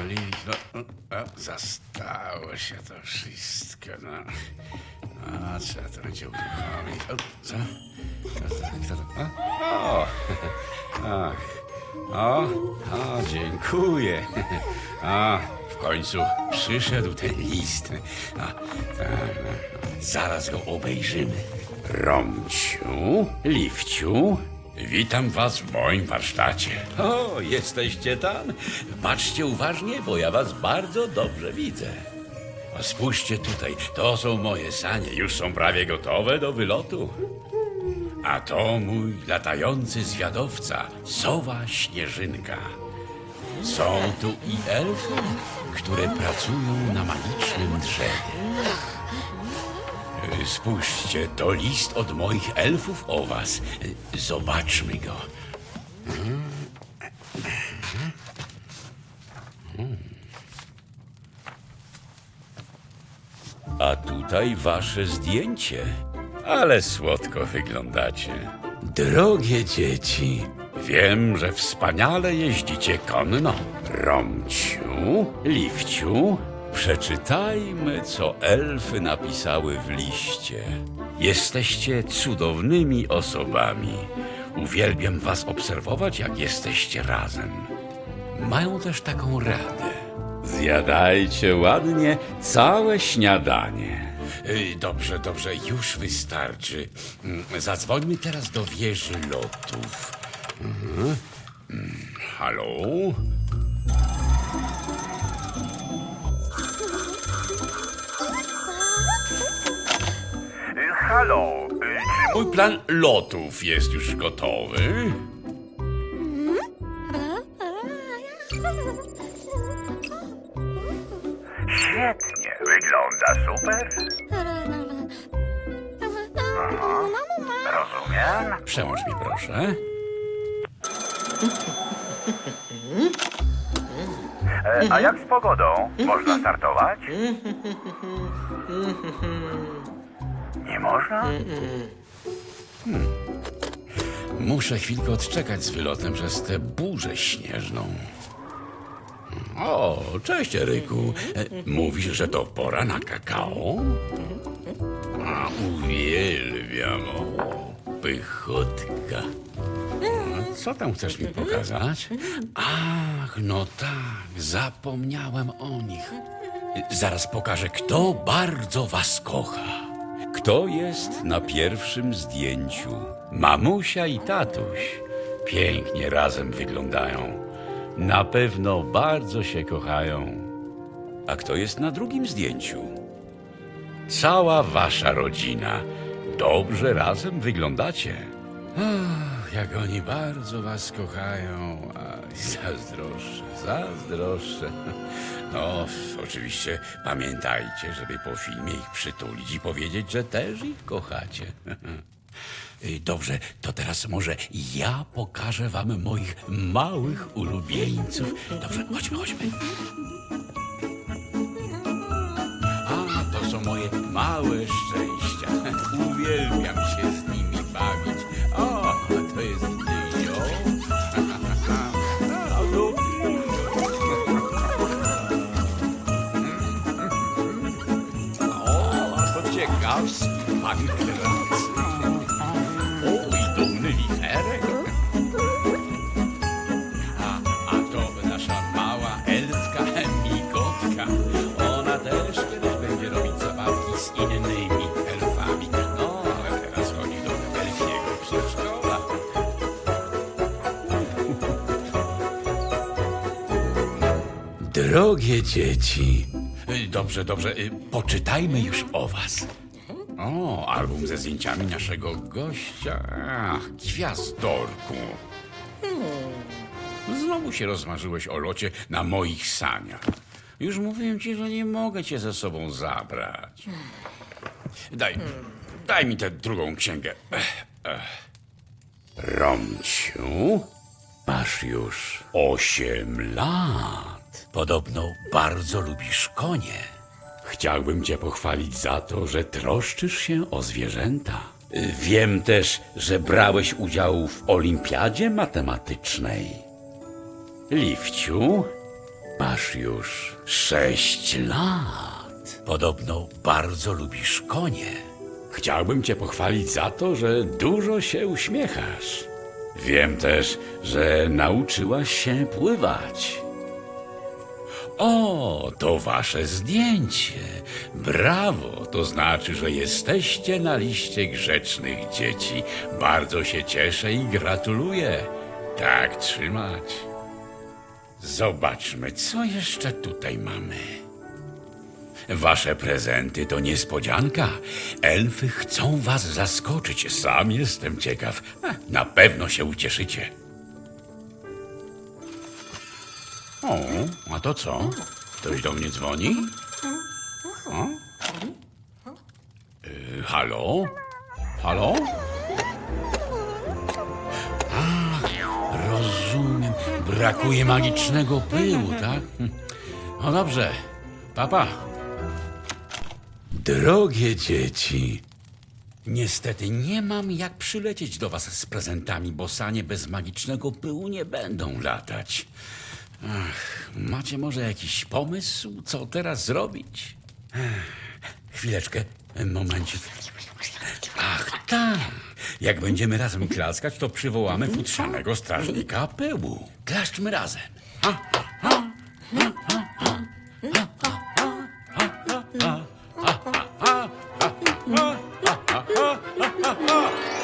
olić. No, o, zastało się to wszystko. No. A, trzeba to będzie uruchomić. O, co? Kto to? Kto to? O, o, ach. O, o, dziękuję. A, w końcu przyszedł ten list. A, tak, no, zaraz go obejrzymy. Romciu, Liwciu, witam was w moim warsztacie. O, jesteście tam? Patrzcie uważnie, bo ja was bardzo dobrze widzę. A spójrzcie tutaj, to są moje sanie, już są prawie gotowe do wylotu. A to mój latający zwiadowca, sowa Śnieżynka. Są tu i elfy, które pracują na magicznym drzewie. Spójrzcie, to list od moich elfów o was. Zobaczmy go. A tutaj wasze zdjęcie. Ale słodko wyglądacie. Drogie dzieci, wiem, że wspaniale jeździcie konno. Romciu, Liwciu, przeczytajmy, co elfy napisały w liście. Jesteście cudownymi osobami. Uwielbiam was obserwować, jak jesteście razem. Mają też taką radę. Zjadajcie ładnie całe śniadanie. Y, Dobrze, dobrze, już wystarczy. Mm, Zadzwońmy teraz do wieży lotów. Mhm. Mm, Halo? Halo, czy Mój plan lotów jest już gotowy. świetnie wygląda super? Rozumiem. Przełącz mi proszę. E, a jak z pogodą? Można startować? Nie można? Muszę chwilkę odczekać z wylotem przez tę burzę śnieżną. O, cześć Eryku. E, Mówisz, że to pora na kakao? A, uwielbiam. O, pychotka. A, Co tam chcesz mi pokazać? Ach, no tak, zapomniałem o nich. Zaraz pokażę, kto bardzo was kocha. Kto jest na pierwszym zdjęciu? Mamusia i tatuś. Pięknie razem wyglądają. Na pewno bardzo się kochają. A kto jest na drugim zdjęciu? Cała wasza rodzina. Dobrze razem wyglądacie. Ach, jak oni bardzo was kochają. Aj, zazdroszczę, zazdroszczę. No, oczywiście pamiętajcie, żeby po filmie ich przytulić i powiedzieć, że też ich kochacie. Dobrze, to teraz może ja pokażę wam moich małych ulubieńców. Dobrze, chodźmy, chodźmy. A, to są moje małe to ciekawski pan Krac. O, i dumny wicherek. A, a to nasza mała elfka Migotka. Ona też kiedyś będzie robić zabawki z innymi elfami. No, ale teraz chodzi do elfiego przedszkola. Drogie dzieci. Y, Dobrze, dobrze, y, poczytajmy już o was. O, album ze zdjęciami naszego gościa. Ach, gwiazdorku. znowu się rozmarzyłeś o locie na moich saniach. Już mówiłem ci, że nie mogę cię ze sobą zabrać. Daj, daj mi tę drugą księgę. Ech. Romciu, masz już osiem lat. Podobno bardzo lubisz konie. Chciałbym cię pochwalić za to, że troszczysz się o zwierzęta. Wiem też, że brałeś udział w olimpiadzie matematycznej. Liwciu, masz już sześć lat. Podobno bardzo lubisz konie. Chciałbym cię pochwalić za to, że dużo się uśmiechasz. Wiem też, że nauczyłaś się pływać. O, to wasze zdjęcie. Brawo, to znaczy, że jesteście na liście grzecznych dzieci. Bardzo się cieszę i gratuluję. Tak trzymać. Zobaczmy, co jeszcze tutaj mamy. Wasze prezenty to niespodzianka. Elfy chcą was zaskoczyć. Sam jestem ciekaw. Na pewno się ucieszycie. O, a to co? Ktoś do mnie dzwoni? O? Y, halo? Halo? A, rozumiem. Brakuje magicznego pyłu, tak? No dobrze. Papa. Drogie dzieci, niestety nie mam jak przylecieć do was z prezentami, bo sanie bez magicznego pyłu nie będą latać. Ach, macie może jakiś pomysł, co teraz zrobić? Chwileczkę, momencik. Ach, tak. Jak będziemy razem klaskać, to przywołamy futrzanego strażnika pyłu. Klaszczmy razem.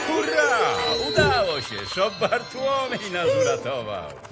Hurra! Udało się! Szop Bartłomiej nas uratował.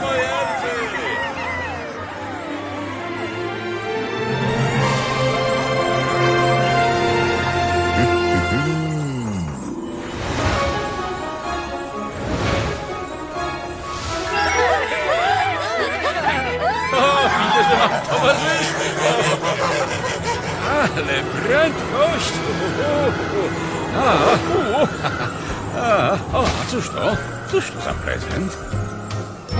Ale prędkość! A, a, a cóż to? Cóż to za prezent?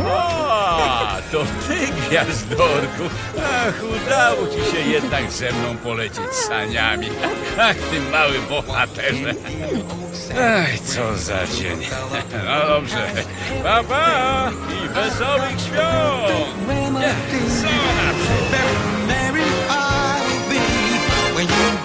O, to ty, gwiazdorku! Ach, udało ci się jednak ze mną polecieć saniami. Ach, ty mały bohaterze. Ach, co za dzień. No dobrze. Pa, pa i wesołych świąt! Co na